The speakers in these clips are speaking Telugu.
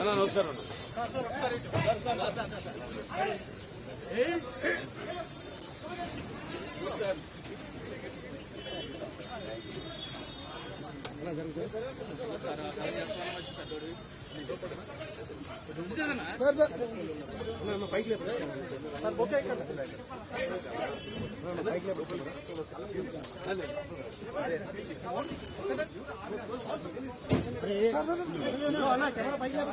నమస్కారం సార్ సార్ పైకి లేదు సార్ ఓకే పైకి లేదు కెమెరా పైకి లేదు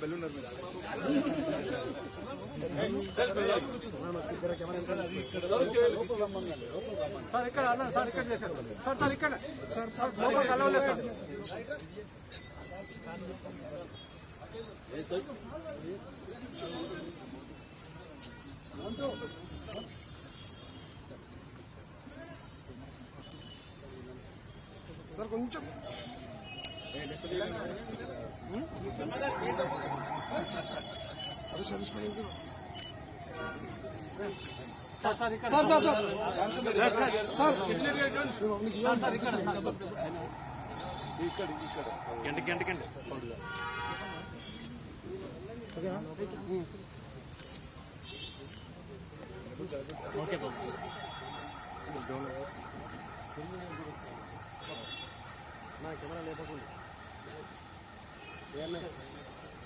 బెల్లున్నారు ఇక్కడ అన్న సార్ ఇక్కడ చేశారు సార్ సార్ ఇక్కడ సార్ సార్ లోపలికి అలవలేదు సార్ సార్ కొంచెం. సరే సరే సార్ సార్ ఇక్కడ sir sir sir sir sir sir ఇక్కడ గంట గంట గంట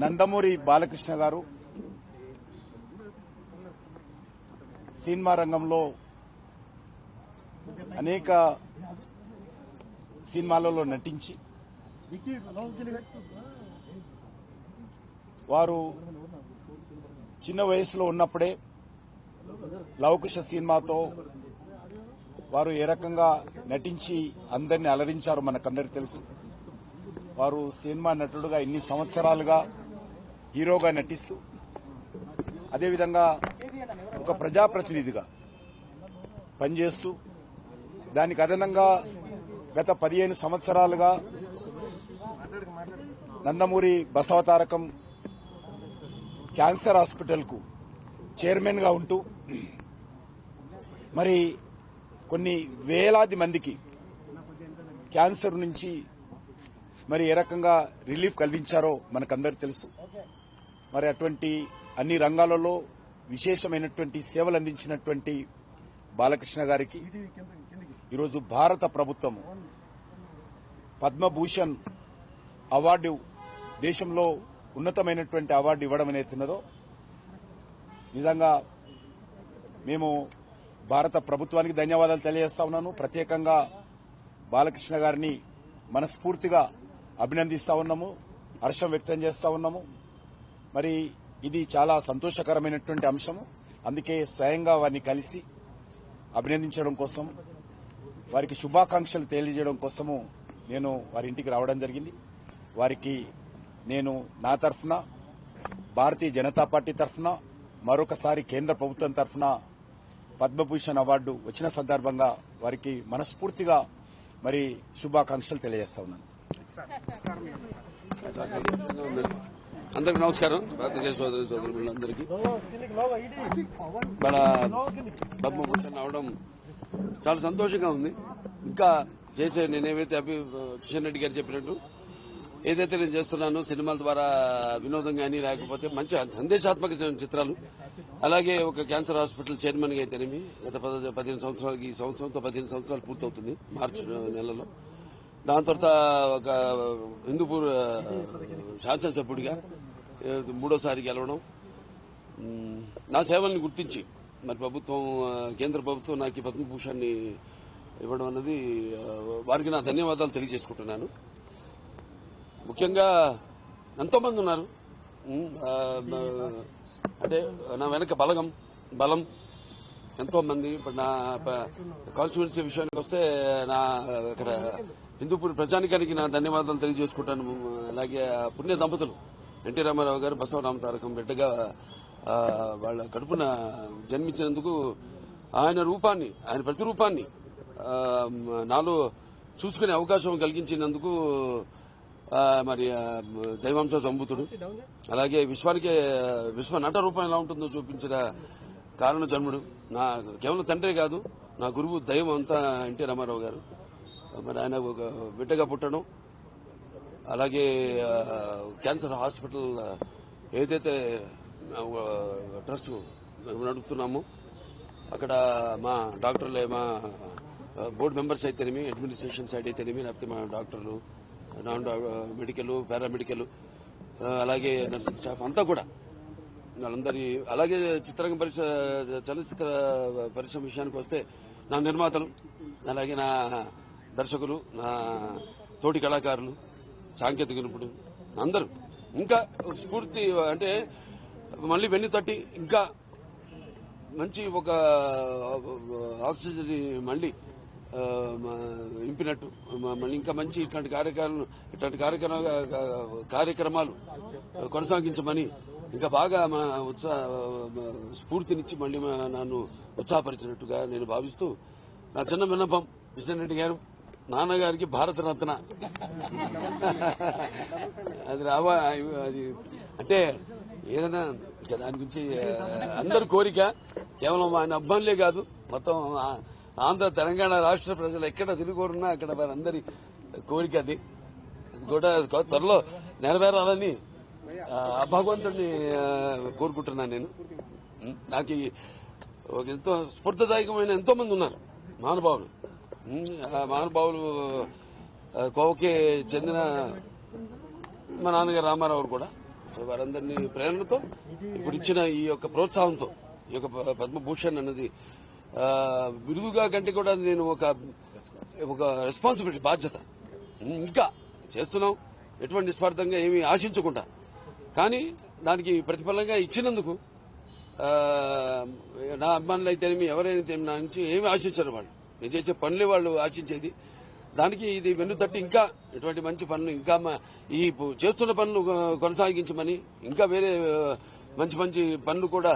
నందమూరి బాలకృష్ణ గారు సినిమా రంగంలో అనేక సినిమాలలో నటించి వారు చిన్న వయసులో ఉన్నప్పుడే లవకుశ సినిమాతో వారు ఏ రకంగా నటించి అందరిని అలరించారు మనకందరికి తెలుసు. వారు సినిమా నటుడుగా ఇన్ని సంవత్సరాలుగా హీరోగా నటిస్తూ అదేవిధంగా ఒక ప్రజాప్రతినిధిగా పనిచేస్తూ దానికి అదనంగా గత పదిహేను సంవత్సరాలుగా నందమూరి బసవతారకం క్యాన్సర్ హాస్పిటల్కు చైర్మన్గా ఉంటూ మరి కొన్ని వేలాది మందికి క్యాన్సర్ నుంచి మరి ఏ రకంగా రిలీఫ్ కలిగించారో మనకందరికి తెలుసు. మరి అటువంటి అన్ని రంగాలలో విశేషమైనటువంటి సేవలు అందించినటువంటి బాలకృష్ణ గారికి ఈరోజు భారత ప్రభుత్వం పద్మభూషణ్ అవార్డు దేశంలో ఉన్నతమైనటువంటి అవార్డు ఇవ్వడం అనేతున్నదో నిజంగా మేము భారత ప్రభుత్వానికి ధన్యవాదాలు తెలియజేస్తా ఉన్నాను. ప్రత్యేకంగా బాలకృష్ణ గారిని మనస్ఫూర్తిగా అభినందిస్తా ఉన్నాము. హర్షం వ్యక్తం చేస్తా ఉన్నాము. మరి ఇది చాలా సంతోషకరమైనటువంటి అంశము. అందుకే స్వయంగా వారిని కలిసి అభినందించడం కోసం వారికి శుభాకాంక్షలు తెలియజేయడం కోసము నేను వారి ఇంటికి రావడం జరిగింది. వారికి నేను నా తరఫున భారతీయ జనతా పార్టీ తరఫున మరొకసారి కేంద్ర ప్రభుత్వం తరఫున పద్మభూషణ్ అవార్డు వచ్చిన సందర్భంగా వారికి మనస్ఫూర్తిగా మరి శుభాకాంక్షలు తెలియజేస్తా ఉన్నాను. అందరికి నమస్కారం. పాత్రికేయ సోదరి సోదరులందరికీ. మన పద్మభూషణ్ అవడం చాలా సంతోషంగా ఉంది. ఇంకా చేసే నేనేవైతే అభి కిషన్ రెడ్డి గారు చెప్పినట్టు ఏదైతే నేను చేస్తున్నానో సినిమాల ద్వారా వినోదం కానీ లేకపోతే మంచి సందేశాత్మక చిత్రాలు. అలాగే ఒక క్యాన్సర్ హాస్పిటల్ చైర్మన్గా అయితేనేమి గత పదిహేను సంవత్సరాలకి ఈ సంవత్సరంతో పదిహేను సంవత్సరాలు పూర్తవుతుంది మార్చి నెలలో. దాని తర్వాత ఒక హిందూపూర్ శాసనసభ్యుడిగా మూడోసారి గెలవడం. నా సేవల్ని గుర్తించి మరి ప్రభుత్వం కేంద్ర ప్రభుత్వం నాకు ఈ పద్మభూషణ్ని ఇవ్వడం అన్నది వారికి నా ధన్యవాదాలు తెలియజేసుకుంటున్నాను. ముఖ్యంగా ఎంతోమంది ఉన్నారు. అంటే నా వెనక బలగం బలం ఎంతో మంది ఇప్పుడు నా కాన్స్టిట్యున్సీ విషయానికి వస్తే నా ఇక్కడ హిందూపూర్ ప్రజానికానికి నా ధన్యవాదాలు తెలియజేసుకుంటాను. అలాగే ఆ పుణ్య దంపతులు ఎన్టీ రామారావు గారు బసవరామ తారకం బిడ్డగా వాళ్ళ కడుపున జన్మించినందుకు ఆయన రూపాన్ని ఆయన ప్రతిరూపాన్ని నాలో చూసుకునే అవకాశం కలిగించినందుకు మరి దైవాంశ సంభూతుడు. అలాగే విశ్వానికి విశ్వ నట రూపం ఎలా ఉంటుందో చూపించిన కారణ జన్ముడు. నా కేవలం తండ్రే కాదు నా గురువు దైవం అంతా ఎన్టీ రామారావు గారు. మరి ఆయన ఒక బిడ్డగా పుట్టడం. అలాగే క్యాన్సర్ హాస్పిటల్ ఏదైతే ట్రస్ట్ నడుపుతున్నామో అక్కడ మా డాక్టర్లే మా బోర్డు మెంబర్స్ అయితేనేమి అడ్మినిస్ట్రేషన్ సైడ్ అయితేనేమి లేకపోతే మా డాక్టర్లు నాన్ మెడికల్ పారామెడికల్ అలాగే నర్సింగ్ స్టాఫ్ అంతా కూడా. వాళ్ళందరి అలాగే చిత్రంగ పరిశ్ర చలనచిత్ర పరిశ్రమ విషయానికి వస్తే నా నిర్మాతలు అలాగే నా దర్శకులు నా తోటి కళాకారులు సాంకేతిక నిపుణులు అందరూ. ఇంకా స్ఫూర్తి అంటే మళ్ళీ వెన్ను తట్టి ఇంకా మంచి ఒక ఆక్సిజన్ మళ్ళీ నింపినట్టు మళ్ళీ ఇంకా మంచి ఇట్లాంటి కార్యక్రమాలు ఇట్లాంటి కార్యక్రమాలు కార్యక్రమాలు కొనసాగించమని ఇంకా బాగా మన ఉత్సాహ స్ఫూర్తినిచ్చి మళ్ళీ నన్ను ఉత్సాహపరిచినట్టుగా నేను భావిస్తూ నా చిన్న విన్నపం కృష్ణ రెడ్డి గారు నాన్నగారికి భారతరత్న. అది రావా అది అంటే ఏదైనా ఇంకా దాని గురించి అందరి కోరిక కేవలం ఆయన అబ్బాయిలే కాదు మొత్తం ఆంధ్ర తెలంగాణ రాష్ట్ర ప్రజలు ఎక్కడ తిరుగురున్నా అక్కడ వారందరి కోరిక అది. కూడా త్వరలో నెరవేరాలని భగవంతుడిని కోరుకుంటున్నాను నేను. నాకు ఒక ఎంతో స్ఫూర్తిదాయకమైన ఎంతో మంది ఉన్నారు మహానుభావులు. మహానుభావులు కోవకే చెందిన మా నాన్నగారు రామారావు కూడా. సో వారందరినీ ప్రేరణతో ఇప్పుడు ఇచ్చిన ఈ యొక్క ప్రోత్సాహంతో ఈ యొక్క పద్మభూషణ్ అన్నది బిరుదుగా కంటే కూడా నేను ఒక ఒక రెస్పాన్సిబిలిటీ బాధ్యత. ఇంకా చేస్తున్నాం. ఎటువంటి నిస్వార్థంగా ఏమీ ఆశించకుండా. కానీ దానికి ప్రతిఫలంగా ఇచ్చినందుకు నా అభిమానులు అయితేనేమి ఎవరైనా నా నుంచి ఏమి ఆశించరు వాళ్ళు. నేను చేసే పనులే వాళ్ళు ఆశించేది. దానికి ఇది వెన్ను తట్టి ఇంకా ఇటువంటి మంచి పనులు ఇంకా ఈ చేస్తున్న పనులు కొనసాగించమని ఇంకా వేరే మంచి మంచి పనులు కూడా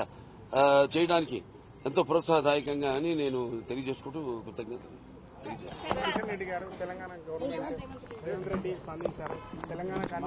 చేయడానికి ఎంతో ప్రోత్సాహదాయకంగా అని నేను తెలియజేసుకుంటూ కిషన్ రెడ్డి గారు తెలంగాణ గవర్నమెంట్ రేవంత్ రెడ్డి స్పందించారు. తెలంగాణకు